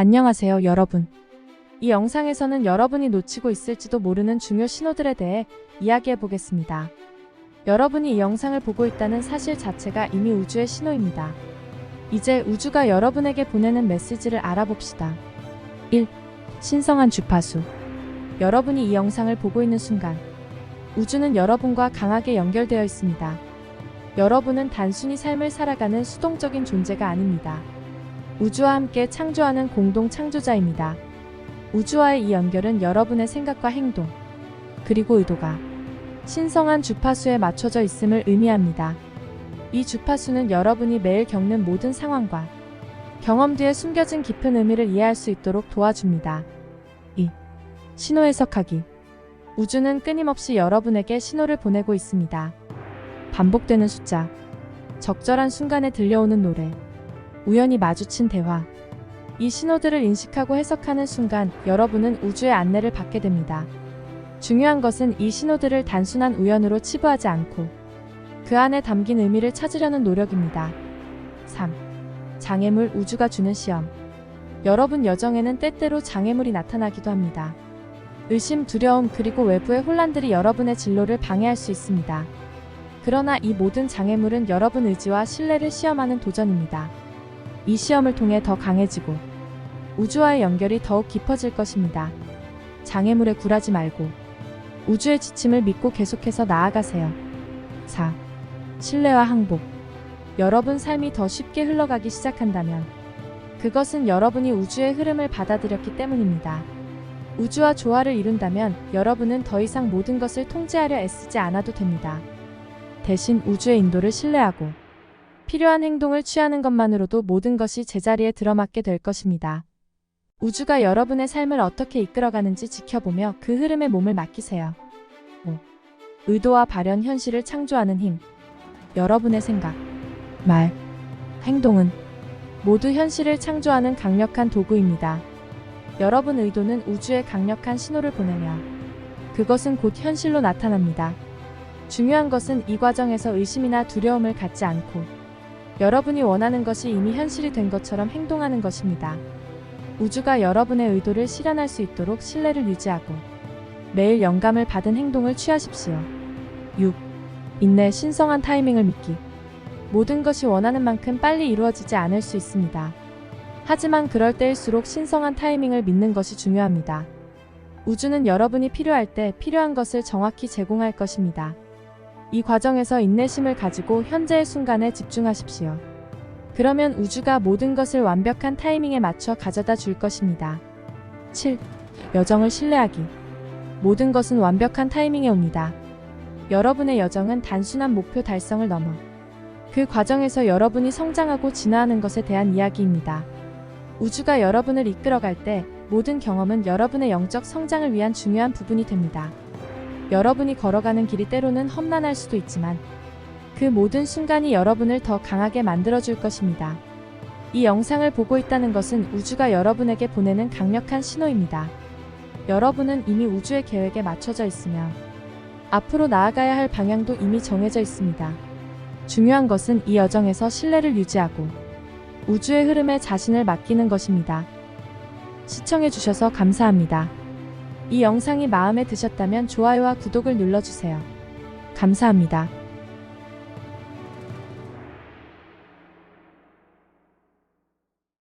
안녕하세요, 여러분. 이 영상에서는 여러분이 놓치고 있을지도 모르는 중요 신호들에 대해 이야기해 보겠습니다. 여러분이 이 영상을 보고 있다는 사실 자체가 이미 우주의 신호입니다. 이제 우주가 여러분에게 보내는 메시지를 알아봅시다. 1. 신성한 주파수. 여러분이 이 영상을 보고 있는 순간, 우주는 여러분과 강하게 연결되어 있습니다. 여러분은 단순히 삶을 살아가는 수동적인 존재가 아닙니다. 우주와 함께 창조하는 공동 창조자입니다. 우주와의 이 연결은 여러분의 생각과 행동, 그리고 의도가 신성한 주파수에 맞춰져 있음을 의미합니다. 이 주파수는 여러분이 매일 겪는 모든 상황과 경험 뒤에 숨겨진 깊은 의미를 이해할 수 있도록 도와줍니다. 2. 신호 해석하기. 우주는 끊임없이 여러분에게 신호를 보내고 있습니다. 반복되는 숫자, 적절한 순간에 들려오는 노래, 우연히 마주친 대화. 이 신호들을 인식하고 해석하는 순간 여러분은 우주의 안내를 받게 됩니다. 중요한 것은 이 신호들을 단순한 우연으로 치부하지 않고 그 안에 담긴 의미를 찾으려는 노력입니다. 3. 장애물 우주가 주는 시험. 여러분 여정에는 때때로 장애물이 나타나기도 합니다. 의심, 두려움, 그리고 외부의 혼란들이 여러분의 진로를 방해할 수 있습니다. 그러나 이 모든 장애물은 여러분 의지와 신뢰를 시험하는 도전입니다. 이 시험을 통해 더 강해지고 우주와의 연결이 더욱 깊어질 것입니다. 장애물에 굴하지 말고 우주의 지침을 믿고 계속해서 나아가세요. 4. 신뢰와 항복. 여러분 삶이 더 쉽게 흘러가기 시작한다면 그것은 여러분이 우주의 흐름을 받아들였기 때문입니다. 우주와 조화를 이룬다면 여러분은 더 이상 모든 것을 통제하려 애쓰지 않아도 됩니다. 대신 우주의 인도를 신뢰하고 필요한 행동을 취하는 것만으로도 모든 것이 제자리에 들어맞게 될 것입니다. 우주가 여러분의 삶을 어떻게 이끌어가는지 지켜보며 그 흐름에 몸을 맡기세요. 5. 의도와 발현 현실을 창조하는 힘. 여러분의 생각, 말, 행동은 모두 현실을 창조하는 강력한 도구입니다. 여러분 의도는 우주에 강력한 신호를 보내며 그것은 곧 현실로 나타납니다. 중요한 것은 이 과정에서 의심이나 두려움을 갖지 않고 여러분이 원하는 것이 이미 현실이 된 것처럼 행동하는 것입니다. 우주가 여러분의 의도를 실현할 수 있도록 신뢰를 유지하고 매일 영감을 받은 행동을 취하십시오. 6. 인내 신성한 타이밍을 믿기. 모든 것이 원하는 만큼 빨리 이루어지지 않을 수 있습니다. 하지만 그럴 때일수록 신성한 타이밍을 믿는 것이 중요합니다. 우주는 여러분이 필요할 때 필요한 것을 정확히 제공할 것입니다. 이 과정에서 인내심을 가지고 현재의 순간에 집중하십시오. 그러면 우주가 모든 것을 완벽한 타이밍에 맞춰 가져다 줄 것입니다. 7. 여정을 신뢰하기. 모든 것은 완벽한 타이밍에 옵니다. 여러분의 여정은 단순한 목표 달성을 넘어 그 과정에서 여러분이 성장하고 진화하는 것에 대한 이야기입니다. 우주가 여러분을 이끌어갈 때 모든 경험은 여러분의 영적 성장을 위한 중요한 부분이 됩니다. 여러분이 걸어가는 길이 때로는 험난할 수도 있지만 그 모든 순간이 여러분을 더 강하게 만들어줄 것입니다. 이 영상을 보고 있다는 것은 우주가 여러분에게 보내는 강력한 신호입니다. 여러분은 이미 우주의 계획에 맞춰져 있으며 앞으로 나아가야 할 방향도 이미 정해져 있습니다. 중요한 것은 이 여정에서 신뢰를 유지하고 우주의 흐름에 자신을 맡기는 것입니다. 시청해주셔서 감사합니다. 이 영상이 마음에 드셨다면 좋아요와 구독을 눌러주세요. 감사합니다.